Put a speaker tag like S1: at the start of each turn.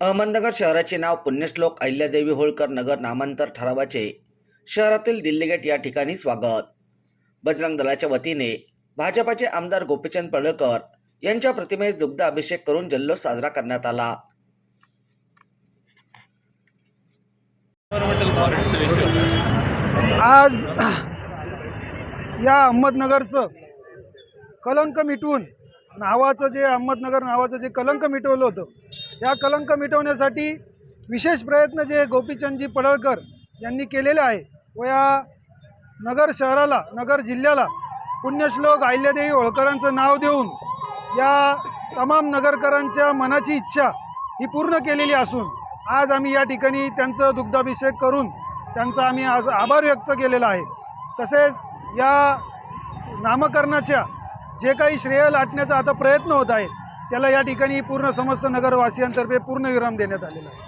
S1: अहमदनगर शहराचे नाव पुण्यश्लोक अहिल्यादेवी होळकर नगर नामांतर ठरावाचे शहरातील दिल्ली गेट या ठिकाणी स्वागत. बजरंग दलाच्या वतीने भाजपाचे आमदार गोपीचंद पडळकर यांच्या प्रतिमेस दुग्ध अभिषेक करून जल्लोष साजरा करण्यात आला.
S2: आज या अहमदनगरचं कलंक मिटवून नावाचं जे अहमदनगर नावाचं जे कलंक मिटवलं होतं या कलंक मिटवण्यासाठी विशेष प्रयत्न जे गोपीचंदजी पडळकर यांनी केलेले आहे व या नगर शहराला नगर जिल्ह्याला पुण्यश्लोक अहिल्यादेवी होळकरांचं नाव देऊन या तमाम नगरकरांच्या मनाची इच्छा ही पूर्ण केलेली असून आज आम्ही या ठिकाणी त्यांचं दुग्धाभिषेक करून त्यांचा आम्ही आज आभार व्यक्त केलेला आहे. तसेच या नामकरणाच्या जे काही श्रेय लाटण्याचा आता प्रयत्न होत आहे त्याला या ठिकाणी पूर्ण समस्त नगरवासियांतर्फे पूर्ण विराम देण्यात आलेला आहे.